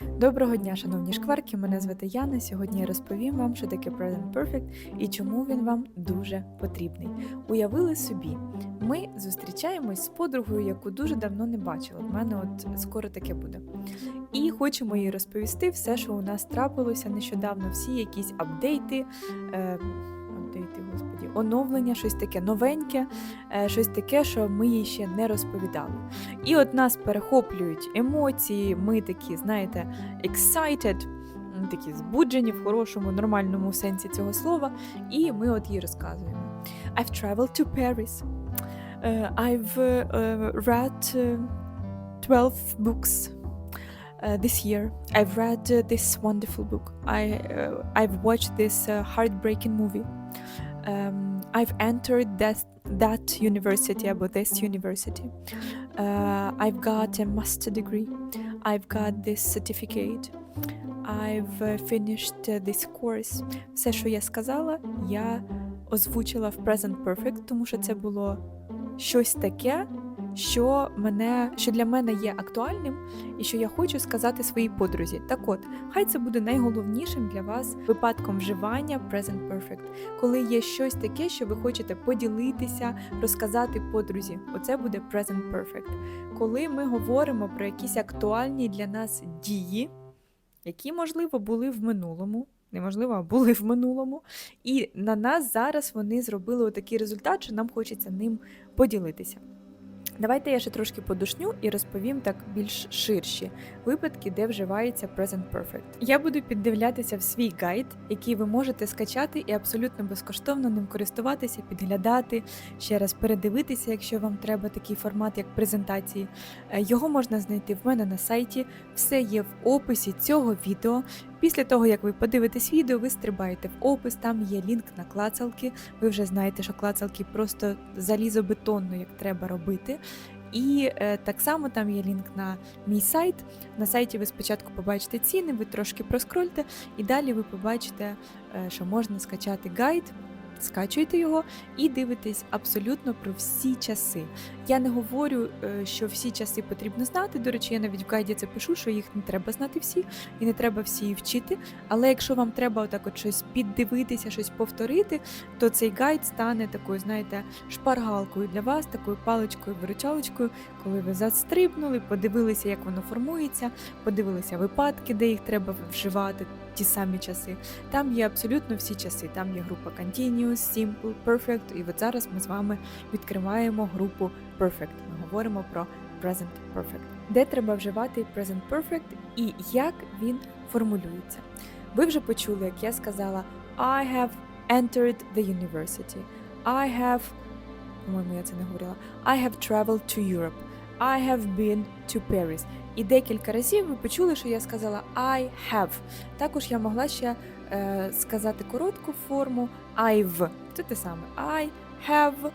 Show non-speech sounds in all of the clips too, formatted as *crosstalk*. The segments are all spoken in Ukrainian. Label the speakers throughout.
Speaker 1: Доброго дня, шановні шкварки. Мене звати Яна. Сьогодні я розповім вам, що таке Present Perfect і чому він вам дуже потрібний. Уявили собі, ми зустрічаємось з подругою, яку дуже давно не бачила. В мене от скоро таке буде. І хочемо їй розповісти все, що у нас трапилося нещодавно, всі якісь апдейти. Е, апдейти, господі, оновлення, щось таке новеньке, е, щось таке, що ми їй ще не розповідали. І от нас перехоплюють емоції, ми такі, знаєте, excited, такі збуджені в хорошому, нормальному сенсі цього слова, і ми от їй розказуємо. I've traveled to Paris. Uh, I've uh, read uh, 12 books uh, this year. I've read uh, this wonderful book. I, uh, I've watched this uh, heartbreaking movie. Um, I've entered that, that university, about this university. Uh, I've got a master degree. I've got this certificate. I've uh, finished uh, this course. Все, що я сказала, я озвучила в Present Perfect, тому що це було щось таке, Що, мене, що для мене є актуальним і що я хочу сказати своїй подрузі. Так от, хай це буде найголовнішим для вас випадком вживання Present Perfect, коли є щось таке, що ви хочете поділитися, розказати подрузі. Оце буде Present Perfect. Коли ми говоримо про якісь актуальні для нас дії, які, можливо, були в минулому. Неможливо, а були в минулому. І на нас зараз вони зробили такий результат, що нам хочеться ним поділитися. Давайте я ще трошки подушню і розповім так більш ширші випадки, де вживається Present Perfect. Я буду піддивлятися в свій гайд, який ви можете скачати і абсолютно безкоштовно ним користуватися, підглядати, ще раз передивитися, якщо вам треба такий формат, як презентації. Е, Його можна знайти в мене на сайті. Все є в описі цього відео. Після того, як ви подивитесь відео, ви стрибаєте в опис, там є лінк на клацалки. Ви вже знаєте, що клацалки просто залізобетонно, як треба робити. І е, так само там є лінк на мій сайт. На сайті ви спочатку побачите ціни, ви трошки проскрольте, і далі ви побачите, е, що можна скачати гайд. Скачуєте його і дивитесь абсолютно про всі часи. Я не говорю, е, що всі часи потрібно знати. До речі, я навіть в гайді це пишу, що їх не треба знати всі, і не треба всі вчити. Але якщо вам треба отак от щось піддивитися, щось повторити, то цей гайд стане такою, знаєте, шпаргалкою для вас, такою паличкою, виручалочкою, коли ви застрибнули, подивилися, як воно формується, подивилися випадки, де їх треба вживати, ті самі часи. Там є абсолютно всі часи. Там є група Continuous, Simple, Perfect. І от зараз ми з вами відкриваємо групу Perfect. Ми говоримо про Present Perfect. Де треба вживати Present Perfect і як він формулюється. Ви вже почули, як я сказала, I have entered the university. I have, по-моєму, я це не говорила. I have traveled to Europe. I have been to Paris. І декілька разів ви почули, що я сказала I have. Також я могла ще е, сказати коротку форму I've. Це те саме. I have.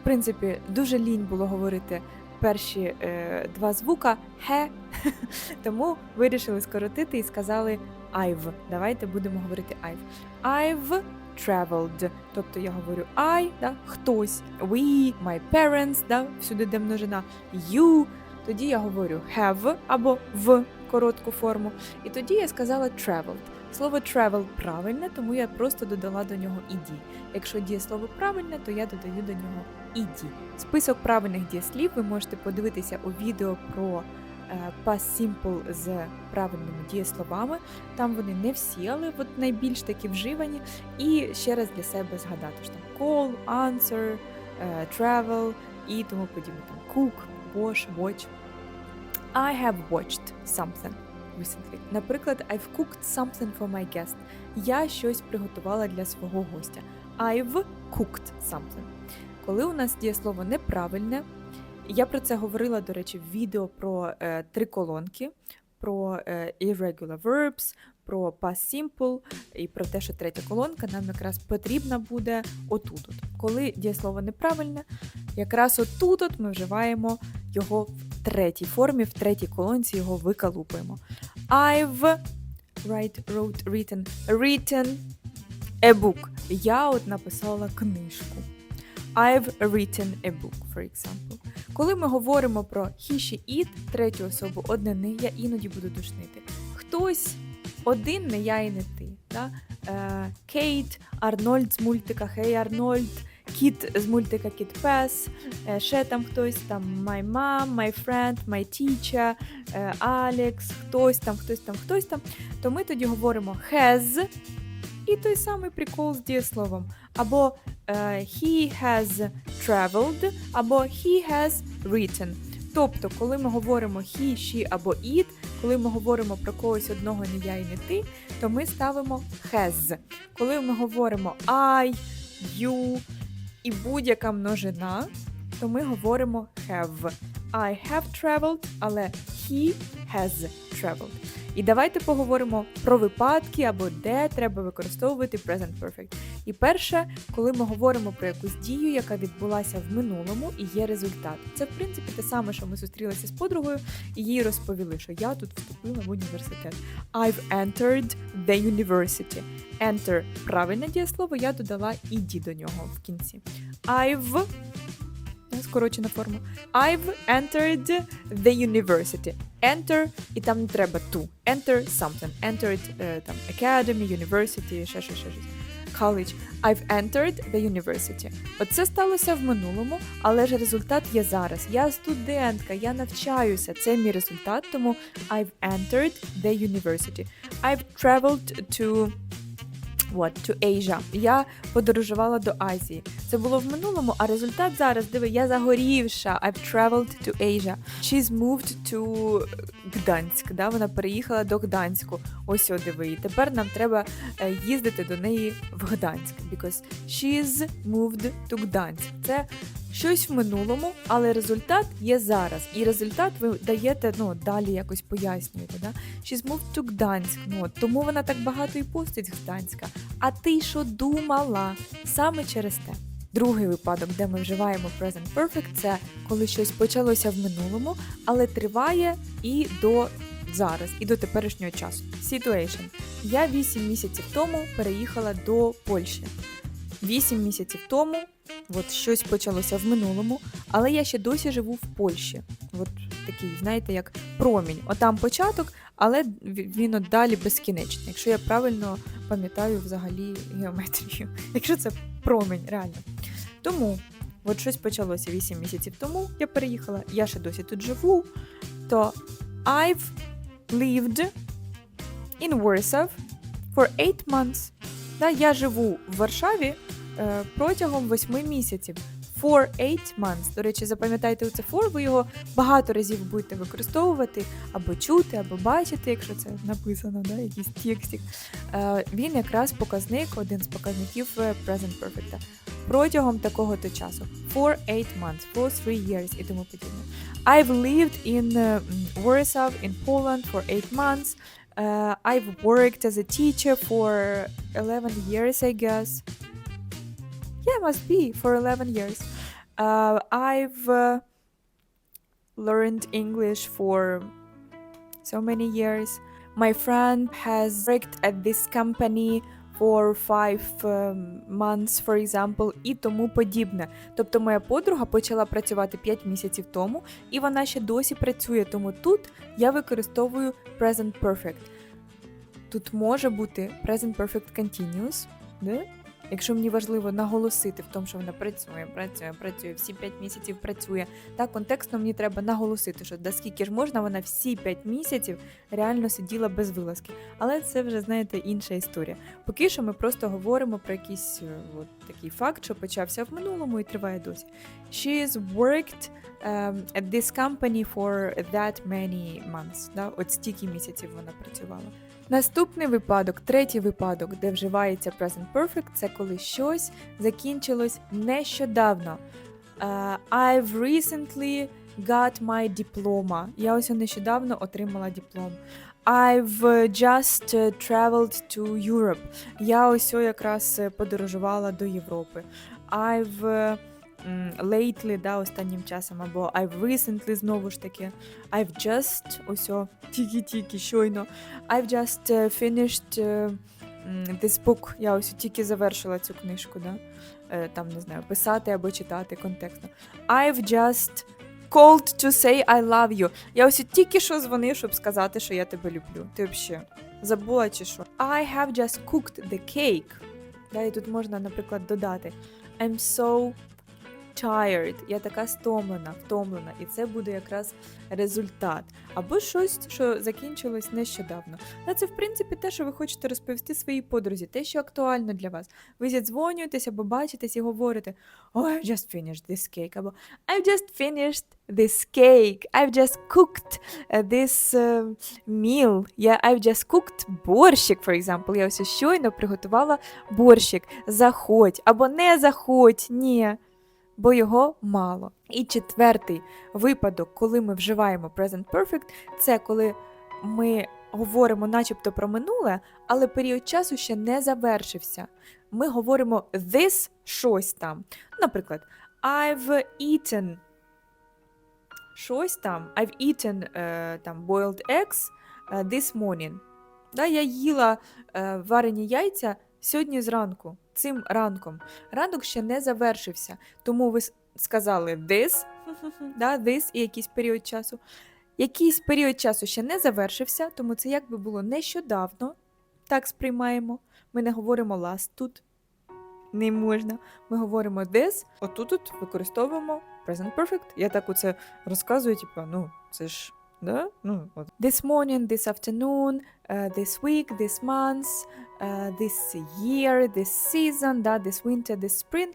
Speaker 1: В принципі, дуже лінь було говорити перші е, два звука he, *laughs* тому вирішили скоротити і сказали I've. Давайте будемо говорити I've. I've traveled. Тобто я говорю I, да, хтось, we, my parents, да, всюди де множина, you. Тоді я говорю have або в коротку форму. І тоді я сказала traveled. Слово travel правильне, тому я просто додала до нього іді. Якщо дієслово правильне, то я додаю до нього іді. Список правильних дієслів ви можете подивитися у відео про past simple з правильними дієсловами. Там вони не всі, але от найбільш такі вживані. І ще раз для себе згадати, що там call, answer, е, travel і тому подібне. Там cook, wash, watch. I have watched something recently. Наприклад, I've cooked something for my guest. Я щось приготувала для свого гостя. I've cooked something. Коли у нас дієслово неправильне, я про це говорила, до речі, в відео про е, три колонки, про е, irregular verbs, про past simple і про те, що третя колонка нам якраз потрібна буде отут. от Коли дієслово неправильне, якраз отут от ми вживаємо його в третій формі, в третій колонці його викалупуємо. I've write, wrote, written, written a book. Я от написала книжку. I've written a book, for example. Коли ми говоримо про he, she, третю особу однини, я іноді буду душнити. хтось один не я і не ти. Да? Е, Кейт, Арнольд з мультика Хей Арнольд, Кіт з мультика Кіт Пес, е, ще там хтось, там My Mom, My Friend, My Teacher, е, Алекс, хтось там, хтось там, хтось там. То ми тоді говоримо has і той самий прикол з дієсловом. Або е, he has traveled, або he has written. Тобто, коли ми говоримо he, she або it, коли ми говоримо про когось одного не я і не ти, то ми ставимо has. Коли ми говоримо I, you і будь-яка множина, то ми говоримо have. I have traveled, але he has traveled. І давайте поговоримо про випадки або де треба використовувати present perfect. І перше, коли ми говоримо про якусь дію, яка відбулася в минулому і є результат. Це в принципі те саме, що ми зустрілися з подругою, і їй розповіли, що я тут вступила в університет. I've entered the university. Enter правильне дієслово, я додала іді до нього в кінці. I've скорочена форма. I've entered the university. Enter, і там не треба to. Enter something. Entered е, там academy, university, ще щось, ще щось. College. I've entered the university. Оце сталося в минулому, але ж результат є зараз. Я студентка, я навчаюся. Це мій результат, тому I've entered the university. I've traveled to What, to Asia. Я подорожувала до Азії. Це було в минулому, а результат зараз, диви, я загорівша. I've traveled to Asia. She's moved to Гданськ. Да? Вона переїхала до Гданську. Ось о, диви. І тепер нам треба е, їздити до неї в Гданськ. Because she's moved to Гданськ. Це щось в минулому, але результат є зараз. І результат ви даєте ну, далі якось пояснюєте. Да? She's moved to Гданськ. Ну, тому вона так багато і постить з Гданська. А ти що думала? Саме через те. Другий випадок, де ми вживаємо present perfect, це коли щось почалося в минулому, але триває і до зараз, і до теперішнього часу. Situation. Я 8 місяців тому переїхала до Польщі. 8 місяців тому от щось почалося в минулому, але я ще досі живу в Польщі. От такий, знаєте, як промінь. Отам початок, але він от далі безкінечний. Якщо я правильно пам'ятаю взагалі геометрію. *laughs* Якщо це промінь, реально. Тому, от щось почалося 8 місяців тому, я переїхала, я ще досі тут живу. То I've lived in Warsaw for 8 months. Да, я живу в Варшаві е, протягом 8 місяців. For 8 months. До речі, запам'ятайте оце for, ви його багато разів будете використовувати, або чути, або бачити, якщо це написано, да, якийсь текстик. Е, він якраз показник, один з показників е, present perfect. Протягом такого-то часу. For 8 months, for 3 years і тому подібне. I've lived in Warsaw, in Poland for 8 months. Uh, I've worked as a teacher for 11 years, I guess. Yeah, must be for 11 years. Uh, I've uh, learned English for so many years. My friend has worked at this company for five um, months, for example, і тому подібне. Тобто моя подруга почала працювати 5 місяців тому, і вона ще досі працює. Тому тут я використовую present perfect. Тут може бути present perfect continuous? Якщо мені важливо наголосити в тому, що вона працює, працює, працює, всі 5 місяців працює. Так, контекстно мені треба наголосити, що да скільки ж можна, вона всі 5 місяців реально сиділа без вилазки. Але це вже, знаєте, інша історія. Поки що ми просто говоримо про якийсь е, от, такий факт, що почався в минулому і триває досі. She's worked um, at this company for that many months. Да? От стільки місяців вона працювала. Наступний випадок, третій випадок, де вживається present perfect, це коли щось закінчилось нещодавно. Uh, I've recently got my diploma. Я ось нещодавно отримала диплом. I've just uh, traveled to Europe. Я ось якраз е, подорожувала до Європи. I've lately, да, останнім часом, або I've recently, знову ж таки. I've just, ось, тільки-тільки, щойно. I've just uh, finished uh, this book. Я ось тільки завершила цю книжку, да? Е, там, не знаю, писати або читати контекстно. I've just called to say I love you. Я ось тільки що дзвонив, щоб сказати, що я тебе люблю. Ти взагалі забула чи що? I have just cooked the cake. Да, і тут можна, наприклад, додати I'm so tired. Я така стомлена, втомлена. І це буде якраз результат. Або щось, що закінчилось нещодавно. Та це, в принципі, те, що ви хочете розповісти своїй подрузі, те, що актуально для вас. Ви зідзвонюєтесь або бачитесь і говорите Oh, I've just finished this cake. Або I've just finished this cake. I've just cooked uh, this uh, meal. Yeah, I've just cooked борщик, for example. Я ось щойно приготувала борщик. Заходь або не заходь. Ні. Бо його мало. І четвертий випадок, коли ми вживаємо present perfect, це коли ми говоримо начебто про минуле, але період часу ще не завершився. Ми говоримо this щось там. Наприклад, I've eaten щось там. I've eaten е, там boiled eggs е, this morning. Да, я їла е, варені яйця сьогодні зранку, цим ранком. Ранок ще не завершився, тому ви сказали this, *laughs* да, this і якийсь період часу. Якийсь період часу ще не завершився, тому це якби було нещодавно. Так сприймаємо. Ми не говоримо last тут. Не можна. Ми говоримо this, отут тут використовуємо present perfect. Я так оце розказую, типу, ну, це ж. Да? Ну, от. This morning, this afternoon, uh, this week, this month, uh, this year, this season, да, this winter, this spring.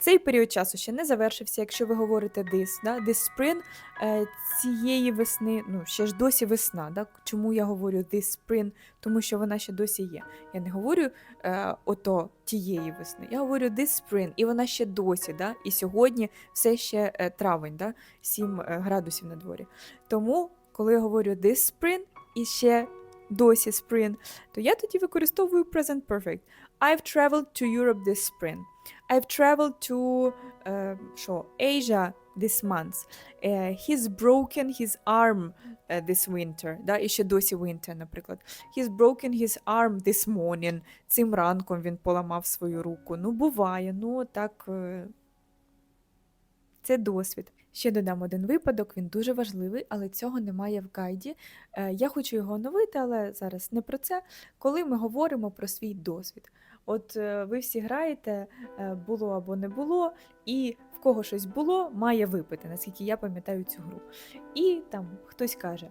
Speaker 1: Цей період часу ще не завершився, якщо ви говорите this, да, this spring, е, цієї весни, ну, ще ж досі весна. Да? Чому я говорю this spring? Тому що вона ще досі є. Я не говорю е, ото тієї весни. Я говорю this spring, і вона ще досі. Да? І сьогодні все ще е, травень, да? 7 е, градусів на дворі. Тому, коли я говорю this spring і ще досі spring, то я тоді використовую present perfect. I've traveled to Europe this spring. I've traveled to е, Asia this month. Е, he's broken his arm е, this winter. Да? І ще досі winter, наприклад. He's broken his arm this morning. Цим ранком він поламав свою руку. Ну, буває, ну так. е, Це досвід. Ще додам один випадок, він дуже важливий, але цього немає в гайді. Е, Я хочу його оновити, але зараз не про це. Коли ми говоримо про свій досвід. От е, ви всі граєте, е, було або не було, і в кого щось було, має випити, наскільки я пам'ятаю цю гру. І там хтось каже: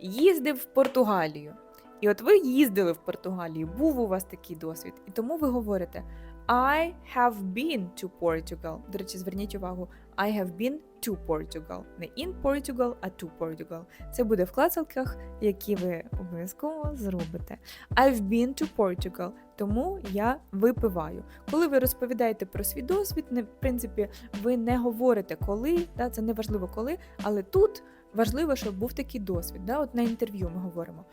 Speaker 1: їздив в Португалію. І от ви їздили в Португалію, був у вас такий досвід, і тому ви говорите I have been to Portugal. До речі, зверніть увагу, I have been to Portugal. Не in Portugal, а to Portugal. Це буде в клацалках, які ви обов'язково зробите. I've been to Portugal, тому я випиваю. Коли ви розповідаєте про свій досвід, в принципі, ви не говорите коли, да, це не важливо коли, але тут важливо, щоб був такий досвід. Да? От на інтерв'ю ми говоримо.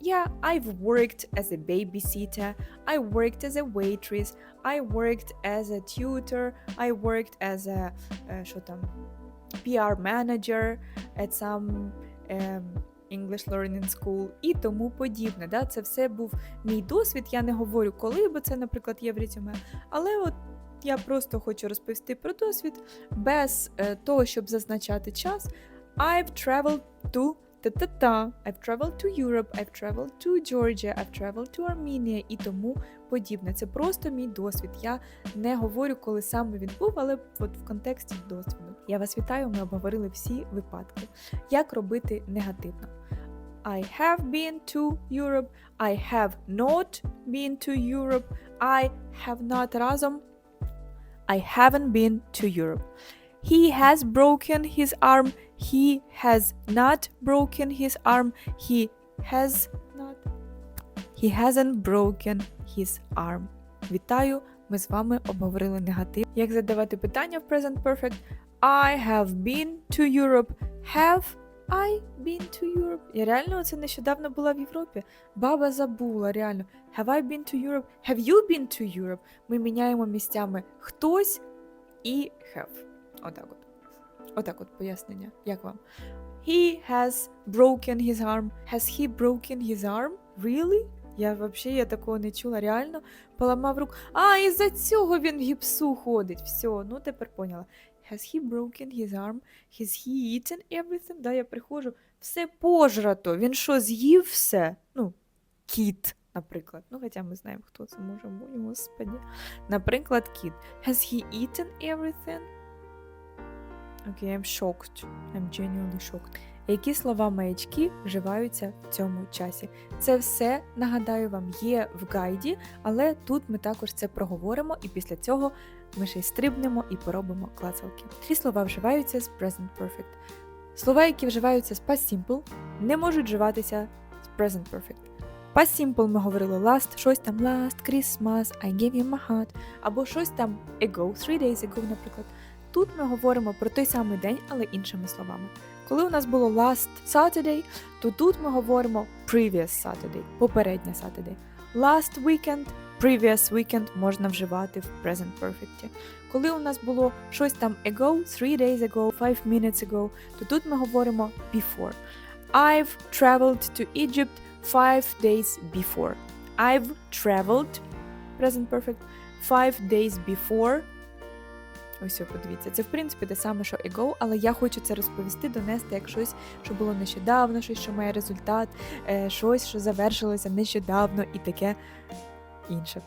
Speaker 1: Yeah, I've worked as a babysitter, I worked as a waitress, I worked as a tutor, I worked as a е, що там, PR manager at some um, English Learning School і тому подібне. Да? Це все був мій досвід. Я не говорю коли, бо це, наприклад, є в резюме. Але от я просто хочу розповісти про досвід без е, того, щоб зазначати час. I've traveled to та-та-та. I've traveled to Europe, I've traveled to Georgia, I've traveled to Armenia і тому подібне. Це просто мій досвід. Я не говорю, коли саме він був, але от в контексті досвіду. Я вас вітаю, ми обговорили всі випадки. Як робити негативно? I have been to Europe, I have not been to Europe, I have not разом. I haven't been to Europe. He has broken his arm. He has not broken his arm. He has not. He hasn't broken his arm. Вітаю! Ми з вами обговорили негатив. Як задавати питання в Present Perfect? I have been to Europe. Have I been to Europe? Я реально це нещодавно була в Європі. Баба забула, реально. Have I been to Europe? Have you been to Europe? Ми міняємо місцями хтось і have. Отак от. Отак от пояснення. Як вам? He has broken his arm. Has he broken his arm? Really? Я взагалі я такого не чула. Реально поламав руку. А, із-за цього він в гіпсу ходить. Все, ну тепер поняла. Has he broken his arm? Has he eaten everything? Да, я приходжу. Все пожрато. Він що, з'їв все? Ну, кіт, наприклад. Ну, хоча ми знаємо, хто це може бути, господі. Наприклад, кіт. Has he eaten everything? Окей, I'm shocked. I'm genuinely shocked. Які слова маячки вживаються в цьому часі? Це все, нагадаю вам, є в гайді, але тут ми також це проговоримо, і після цього ми ще й стрибнемо і поробимо клацалки. Ці слова вживаються з Present Perfect. Слова, які вживаються з Past Simple, не можуть вживатися з Present Perfect. Past Simple ми говорили last, щось там last, Christmas, I gave you my heart, або щось там ago, three days ago, наприклад. Тут ми говоримо про той самий день, але іншими словами. Коли у нас було last Saturday, то тут ми говоримо previous Saturday, попередня Saturday. Last weekend, previous weekend можна вживати в present perfect. Коли у нас було щось там ago, three days ago, five minutes ago, то тут ми говоримо before. I've traveled to Egypt five days before. I've traveled, present perfect, five days before. Ось, подивіться, це в принципі те саме, що ago, але я хочу це розповісти, донести як щось, що було нещодавно, щось, що має результат, е, щось, що завершилося нещодавно і таке інше.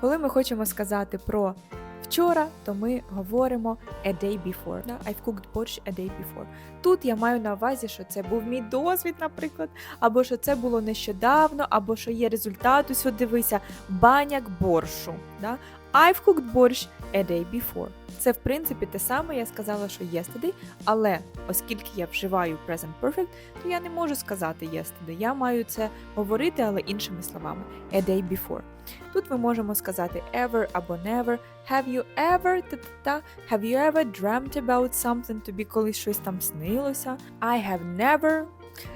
Speaker 1: Коли ми хочемо сказати про вчора, то ми говоримо a day before. I've cooked борщ a day before. Тут я маю на увазі, що це був мій досвід, наприклад, або що це було нещодавно, або що є результат. Ось дивися, баняк борщу. Да? I've cooked борщ a day before. Це в принципі те саме, я сказала, що yesterday, але оскільки я вживаю present perfect, то я не можу сказати yesterday. Я маю це говорити, але іншими словами. A day before. Тут ми можемо сказати ever або never. Have you ever та-та-та, have you ever dreamt about something? Тобі колись щось там снилося. I have never.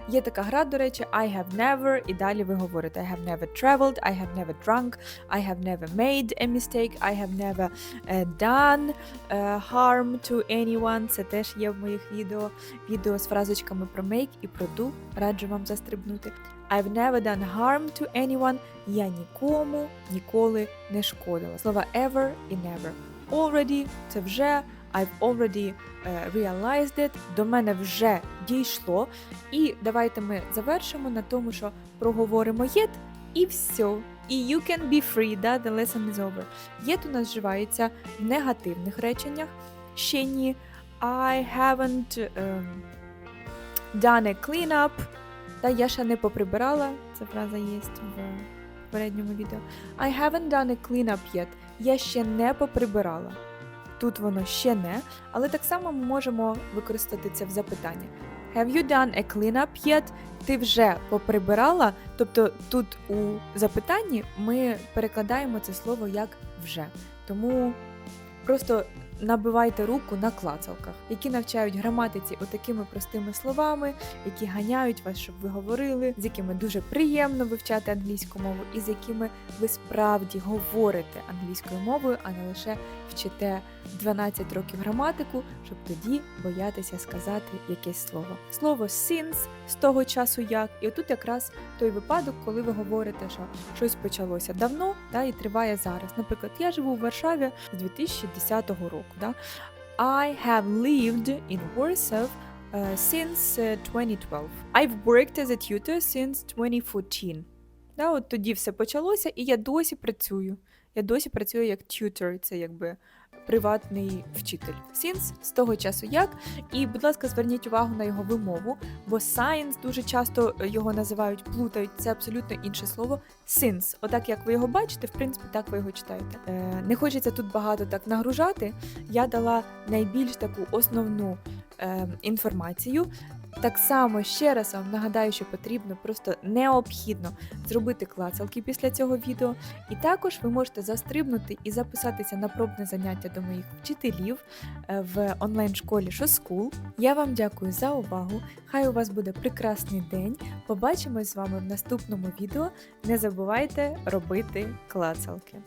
Speaker 1: Є така гра, до речі, I have never, і далі ви говорите I have never traveled, I have never drunk, I have never made a mistake, I have never uh, done uh, harm to anyone. Це теж є в моїх відео. Відео з фразочками про make і про do. Раджу вам застрибнути. I've never done harm to anyone. Я нікому ніколи не шкодила. Слова ever і never. Already – це вже. I've already uh, realized it. До мене вже дійшло. І давайте ми завершимо на тому, що проговоримо yet і все. І you can be free, да, the lesson is over. Yet у нас вживається в негативних реченнях. Ще ні. I haven't um, done a cleanup. Та я ще не поприбирала. Ця фраза є в попередньому відео. I haven't done a cleanup yet. Я ще не поприбирала. Тут воно ще не, але так само ми можемо використати це в запитанні. Have you done a cleanup yet? Ти вже поприбирала? Тобто тут у запитанні ми перекладаємо це слово як вже. Тому просто набивайте руку на клацалках, які навчають граматиці отакими простими словами, які ганяють вас, щоб ви говорили, з якими дуже приємно вивчати англійську мову, і з якими ви справді говорите англійською мовою, а не лише вчите 12 років граматику, щоб тоді боятися сказати якесь слово. Слово since з того часу як, і отут якраз той випадок, коли ви говорите, що щось почалося давно та і триває зараз. Наприклад, я живу в Варшаві з 2010 року. Да? I have lived in Warsaw uh, since uh, 2012. I've worked as a tutor since 2014. Да, от тоді все почалося, і я досі працюю. Я досі працюю як tutor, це якби приватний вчитель. Since з того часу як. І, будь ласка, зверніть увагу на його вимову, бо science дуже часто його називають, плутають. Це абсолютно інше слово. Since. Отак, як ви його бачите, в принципі, так ви його читаєте. Е, не хочеться тут багато так нагружати. Я дала найбільш таку основну е, інформацію. Так само ще раз вам нагадаю, що потрібно просто необхідно зробити клацалки після цього відео. І також ви можете застрибнути і записатися на пробне заняття до моїх вчителів е, в онлайн-школі School. Я вам дякую за увагу. Хай у вас буде прекрасний день. Побачимось з вами в наступному відео. Не забувайте робити клацалки.